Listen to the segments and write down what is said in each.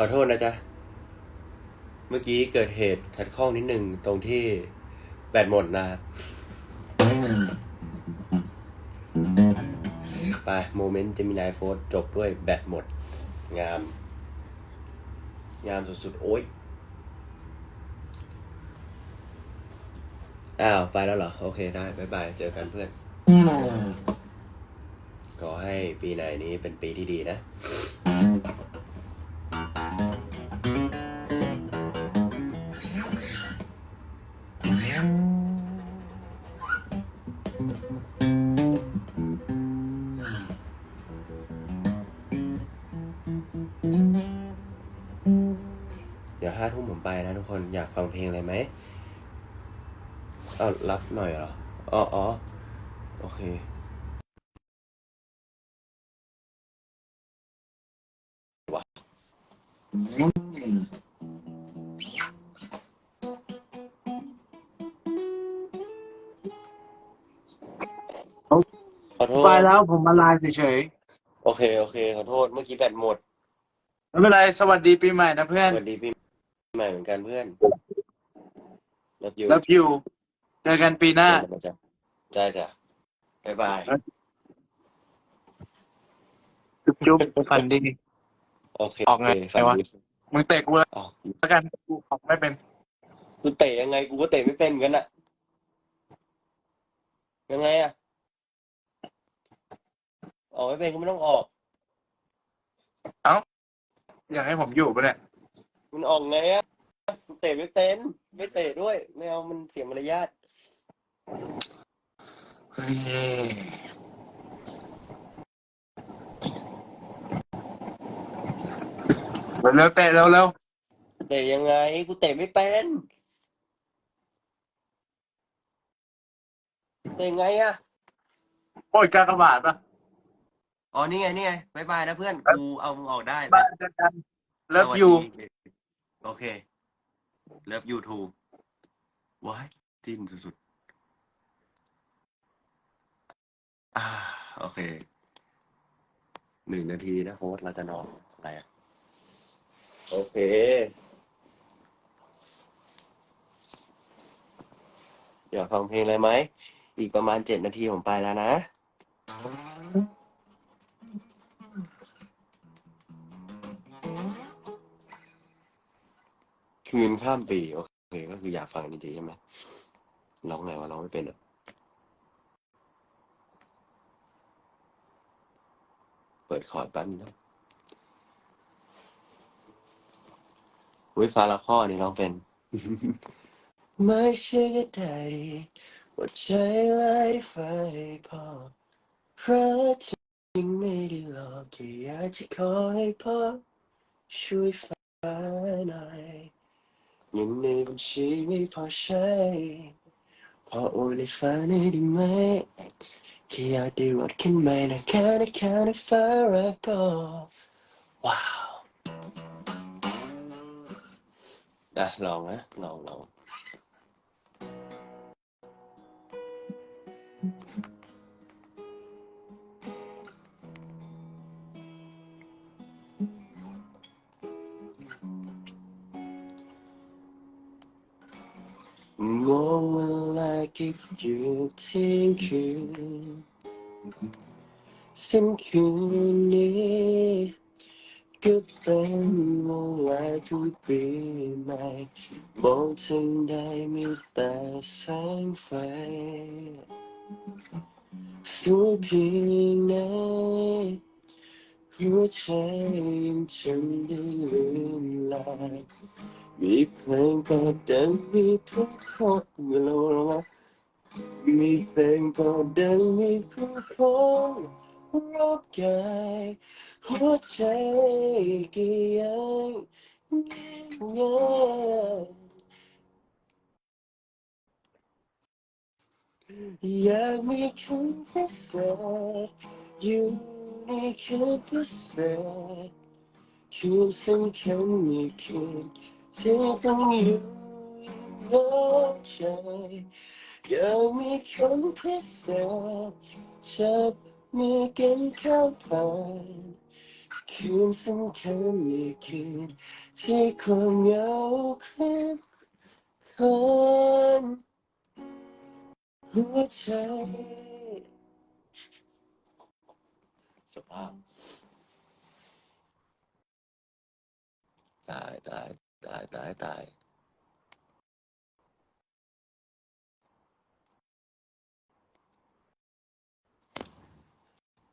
อโทษนะจ๊ะ เมื่อกี้เกิดเหตุขัดข้องนิดนึงตรงที่แบตหมดนะครับไป โมเมนต์เจมินายโฟร์จบด้วยแบตหมด งาม งามสุดๆ โอ๊ย อ้าว ไปแล้วเหรอ โอเคได้บายบาย เจอกันเพื่อน ขอให้ปีไหนนี้เป็นปีที่ดีนะ ไปนะทุกคนอยากฟังเพลงอะไรไหมเอารับหน่อยเหรออ๋ออ๋อโอเคขอโทษ ไปแล้วผมมาไลฟ์เฉยโอเค โอเค ขอโทษ เมื่อกี้แบตหมด ๆไม่เป็นไร สวัสดีปีใหม่นะเพื่อน สวัสดีปีใหม่เหมือนกันเพื่อนรับยูแล้วพิวเจอกันปีหน้าจ้ะได้จ้ะบ๊ายบาย จุ๊บจุ๊บฝันดี โอเคออกไงฝันไงวะดีมึงเตะกูแล้วอ๋อกันกูออกไม่เป็น กูเตะยังไง กูก็เตะไม่เป็นเหมือนกันอะยังไงอะออกไม่เป็นก็ไม่ต้องออก อยากให้ผมอยู่ปะเนี่ย มันออกไงอะกู เตะไม่เป็น ไม่เตะด้วยไม่เอามันเสียมารยาทเฮ้ยเร็วๆเตะเร็วเตะยังไง กูเตะไม่เป็นเตะไงอะๆโอ้ยกากบาทปะอ๋อนี่ไงนี่ไงบายบายนะเพื่อน กูเอามึงออกได้บ้านเจอกันเลิฟยู สวัสดีโอเค เลิฟยูทูว้ายจิ้นสุดๆอ่าโอเค หนึ่งนาทีนะโค้ดเราจะนอนอะไรอะโอเค อยากฟังเพลงอะไรไหม อีกประมาณเจ็ดนาทีผมไปแล้วนะ คืนข้ามปีโอเคก็คืออยากฟังจริงๆใช่ไหมร้องไงวะร้องไม่เป็นอะเปิดคอร์ดแป๊บนึงนะอุ้ยฟ้าละข้อนี่ร้องเป็น ไม่ใช่แค่ใดว่าใจไล่ไฟพอเพราะจริงไม่ได้หลอกแค่อยากจะขอให้พ่อช่วยฟ้าหน่อย เงินในบัญชีไม่พอใช้ พอโอนในฟ้าหน่อยได้ไหมแค่อยากได้รถคันใหม่นะแค่นะแค่นะฟ้ารักก็ว้าวอะลองนะ ลองลอง สิ้นคืนนี้ก็เป็นเวลาทุกปีใหม่มองถึงได้มีแต่แสงไฟสวยเพียงไหนหัวใจยังจำได้ลืมลายมีเพลงก็ดังมีทุกคนเวลามีเพลงก็ดังมีทุกคนรอ บกายหัวใจก็ยังเงียบเงียบอยากมีคำพิเศษอยู่ มีเศษจับมือกันเข้าไปคืนสำคัญในคืนที่ความเหงาคลืบคนหัวใจสภาพตายตายตายตายตาย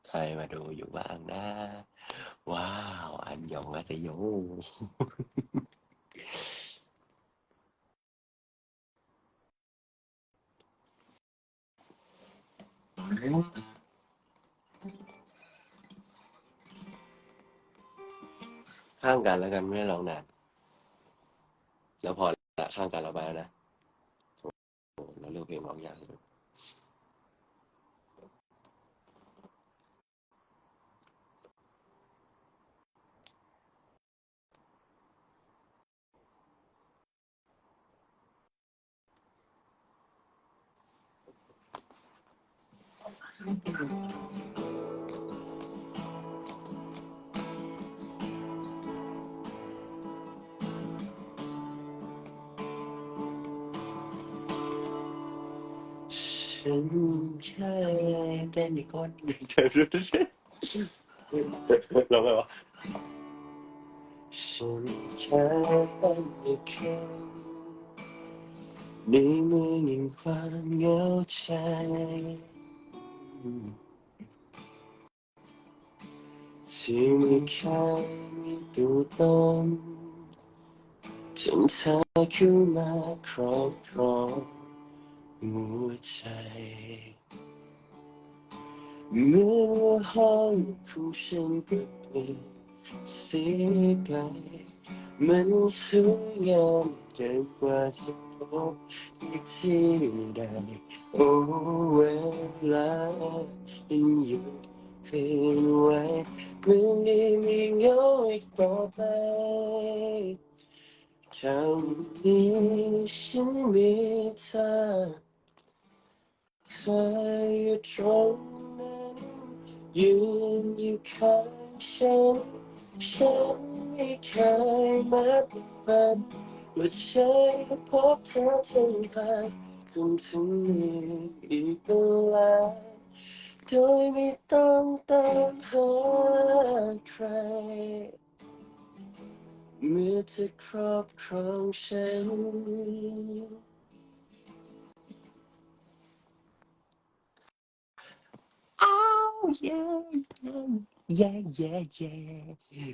ใครมาดูอยู่บ้างนะ ว้าว อันยองอาจจะโย ข้างกันแล้วกันไม่ได้ร้องนานแล้วพอละข้างกันเราไปแล้วนะ เราเลือกเพลงร้องยากเลย ฉันแค่เป็นอีกคนหนึ่งเธอรู้ไหมร้องไงวะฉันแค่เป็นอีกคนในเมืองแห่งความเหงาใจ ที่ไม่เคยมีตัวตนจนเธอเข้ามาครอบครองหัวใจเมื่อว่าห้องของฉันเปลี่ยนสีไปมันสวยงามเกินกว่าจะ บอีกที่ใดโอ้เวลามันหยุดคืนไหวไม่ได้มีเงาอีกต่อไปคำนี้ฉันมีเธอเธออยู่ตรงนั้นยืนอยู่ข้างฉันฉันไม่เคยมาติดฝั นว่าฉันพบเธอทั้งทางจนถึงนี้อีกเวลาโดยไม่ต้องตามหาใคร เมื่อเธอครอบครองฉันอ้าวเย่เย่เย่เย่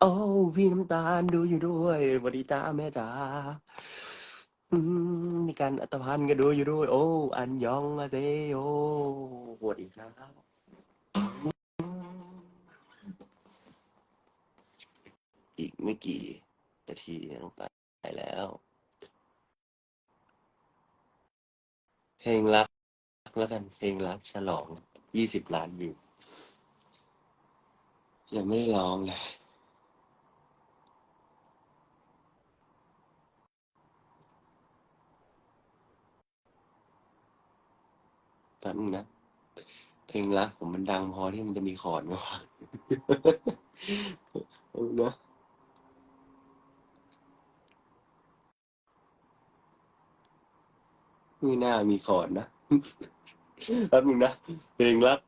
โอ้พี่น้ำตาลดูอยู่ด้วยสวัสดีจ้าแม่จ๋าอืมมีการอัตพันธ์ก็ดูอยู่ด้วย โอ้ อันยองอาเซโอสวัสดีครับ อีกไม่กี่นาทีต้องไปแล้ว เพลงรักแล้วกันเพลงรักฉลองยี่สิบล้านวิวยังไม่ได้ร้องเลย ป๊บนึงนะ เพลงรักผมมันดังพอที่มันจะมีคอร์ดไหมวะแป๊บนึงนะไม่น่ามีคอร์ดนะแป๊บนึงนะ เพลงรัก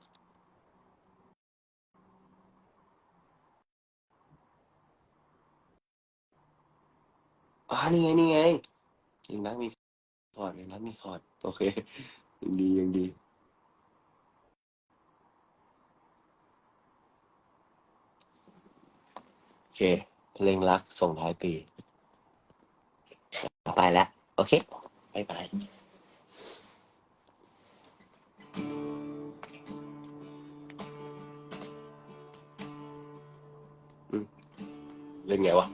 อ่านี่ไง นี่ไงเพลงรักมีคอร์ดเพลงรักมีคอร์ดโอเคยังดียังดี โอ เค เพลงรักส่งท้ายปี ไปแล้ว โอเคบายบายเล่นไงวะ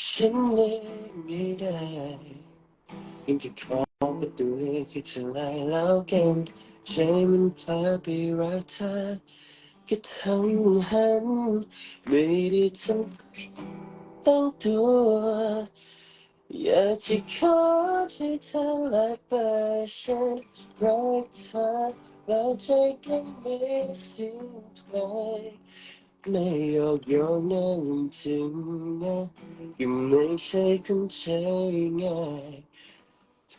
ฉันเลือกไม่ได้เพียงแค่ขอประตูให้เธอไล่แล้วกันใจมันพลาไปรักเธอก็ทั้งหันไม่ได้ทำต้องตัวอยากจะขอให้เธอรักไปฉันรักเธอแล้วใจกันไม่สิ้นเพลง ไม่ยอกยอมนะจริงนะก็ไม่ใช่คนใจง่าย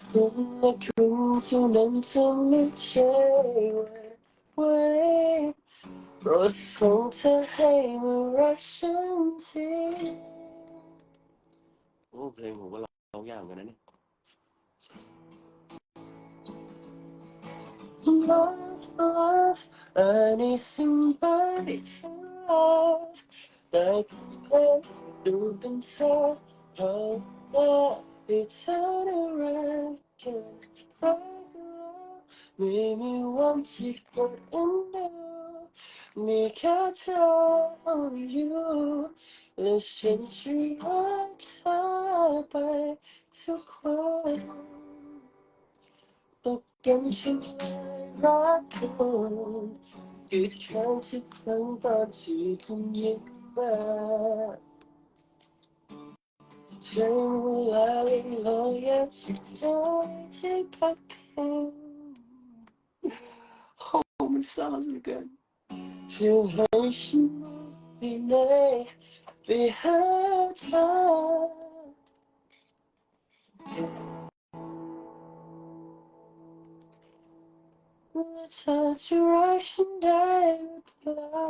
คุณและคุณเท่านั้นทำไม่ใช่ไว้โปรดส่งเธอให้มารักฉันทีโอ้เพลงผมก็ร้องยากเหมือนกันนะเนี่ย Love, love, I need somebody to heart that you've been try how long it's had a record maybe one secret in there me catch tell you the century walks by to quiet the 感情来让我。 เลยรักคุณกี่ครั้งที่ครั้งตอนที่คุณยิ้มมาใช้เวลาเล่ หาเธอจะรักฉันได้หรือเปล่า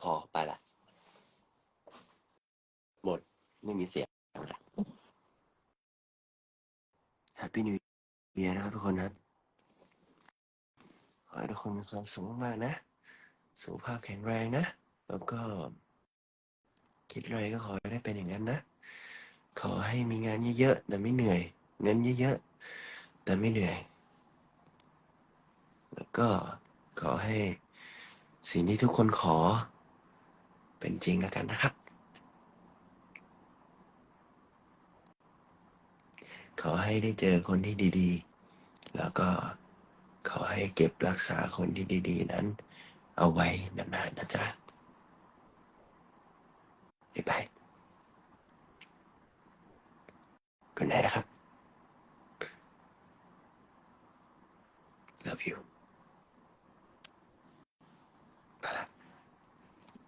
พอไปละหมดไม่มีเสียงละแฮปปี้นิวเยียนะครับทุกคนครับขอให้ทุกคนมีความสุขมากๆนะ สุขภาพแข็งแรงนะ แล้วก็ คิดอะไรก็ขอให้ได้เป็นอย่างนั้นนะ ขอให้มีงานเยอะๆแต่ไม่เหนื่อยเงินเยอะๆแต่ไม่เหนื่อย แล้วก็ขอให้สิ่งที่ทุกคนขอ เป็นจริงแล้วกันนะครับ ขอให้ได้เจอคนที่ดีๆ แล้วก็ขอให้เก็บรักษาคนที่ดี ๆ นั้น เอาไว้นานๆนะจ๊ะบ๊ายบาย Good night นะครับ Love you